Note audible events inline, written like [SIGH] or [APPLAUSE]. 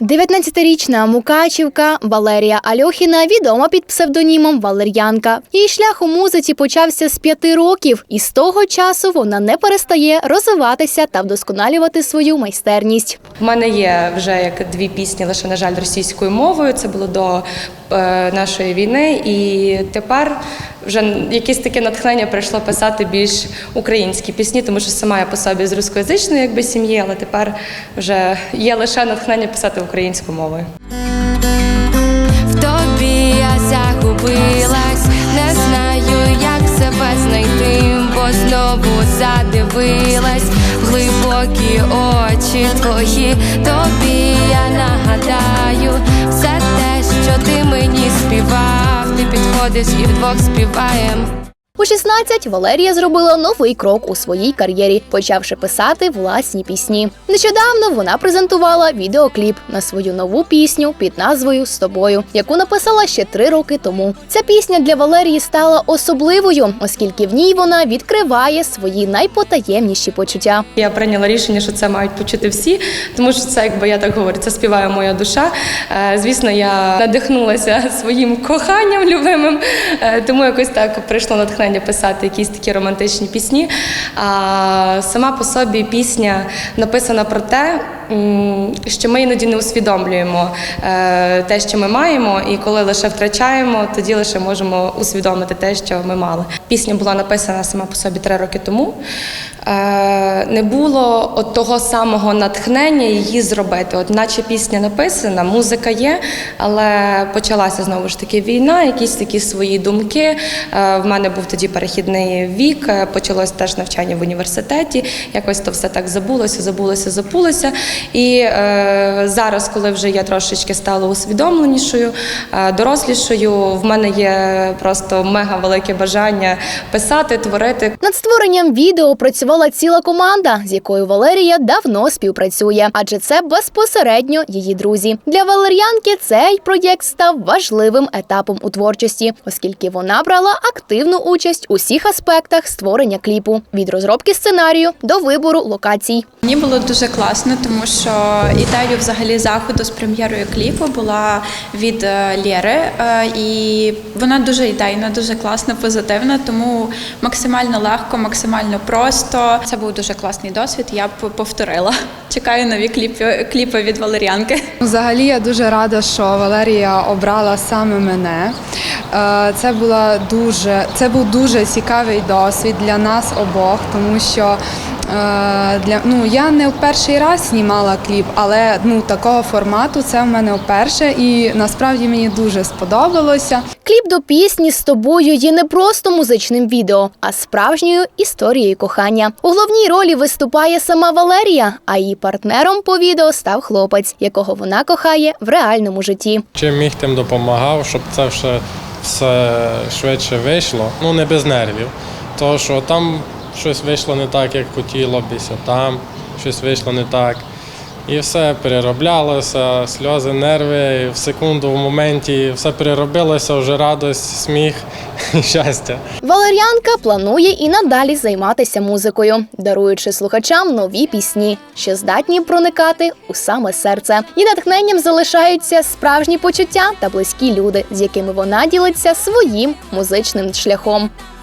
19-річна Мукачівка Валерія Альохіна відома під псевдонімом Валер'янка. Її шлях у музиці почався з п'яти років, і з того часу вона не перестає розвиватися та вдосконалювати свою майстерність. У мене є вже як дві пісні, лише на жаль, російською мовою. Це було до е, нашої війни, і тепер вже якесь таке натхнення прийшло писати більш українські пісні, тому що сама я по собі з рускоязичної якби сім'ї, але тепер вже є лише натхнення писати українською мовою. В тобі я загубилась, не знаю, як себе знайти, бо знову задивилась глибокі очі твої. Тобі я нагадаю все те, що ти мені співав. Ти підходиш і вдвох співаєм. У 16 Валерія зробила новий крок у своїй кар'єрі, почавши писати власні пісні. Нещодавно вона презентувала відеокліп на свою нову пісню під назвою З тобою, яку написала ще три роки тому. Ця пісня для Валерії стала особливою, оскільки в ній вона відкриває свої найпотаємніші почуття. Я прийняла рішення, що це мають почути всі, тому що це, якби я так говорю, це співає моя душа. Е, Звісно, я надихнулася [LAUGHS] своїм коханням любимим, е, тому якось так прийшло натхнення писати якісь такі романтичні пісні. А сама по собі пісня написана про те, що ми іноді не усвідомлюємо е, те, що ми маємо, і коли лише втрачаємо, тоді лише можемо усвідомити те, що ми мали. Пісня була написана сама по собі три роки тому. Е, Не було от того самого натхнення її зробити. От наче пісня написана, музика є, але почалася знову ж таки війна, якісь такі свої думки. Е, В мене був тоді перехідний вік, почалось теж навчання в університеті. Якось то все так забулося, забулося, забулося. І е, зараз, коли вже я трошечки стала усвідомленішою, е, дорослішою, в мене є просто мега велике бажання писати, творити. Над створенням відео працювала ціла команда, з якою Валерія давно співпрацює, адже це безпосередньо її друзі. Для Валер'янки цей проєкт став важливим етапом у творчості, оскільки вона брала активну участь у всіх аспектах створення кліпу від розробки сценарію до вибору локацій. Мені було дуже класно, тому що ідея взагалі заходу з прем'єрою кліпу була від е, Лєри, е, і вона дуже ідейна, дуже класна, позитивна, тому максимально легко, максимально просто. Це був дуже класний досвід. Я б повторила. [LAUGHS] Чекаю нові кліпи, кліпи від Валеріанки. Взагалі я дуже рада, що Валерія обрала саме мене. Е, Це була дуже це був дуже цікавий досвід для нас обох, тому що е, для ну я не в перший раз знімала кліп, але ну такого формату це в мене вперше, і насправді мені дуже сподобалося. Кліп до пісні з тобою є не просто музичним відео, а справжньою історією кохання. У головній ролі виступає сама Валерія, а її партнером по відео став хлопець, якого вона кохає в реальному житті. Чим міг, тим допомагав, щоб це все, все швидше вийшло. Ну не без нервів. Тому що там щось вийшло не так, як хотілося, там щось вийшло не так. І все перероблялося, сльози, нерви, і в секунду, в моменті все переробилося, вже радость, сміх і [LAUGHS] щастя. Валер'янка планує і надалі займатися музикою, даруючи слухачам нові пісні, що здатні проникати у саме серце. І натхненням залишаються справжні почуття та близькі люди, з якими вона ділиться своїм музичним шляхом.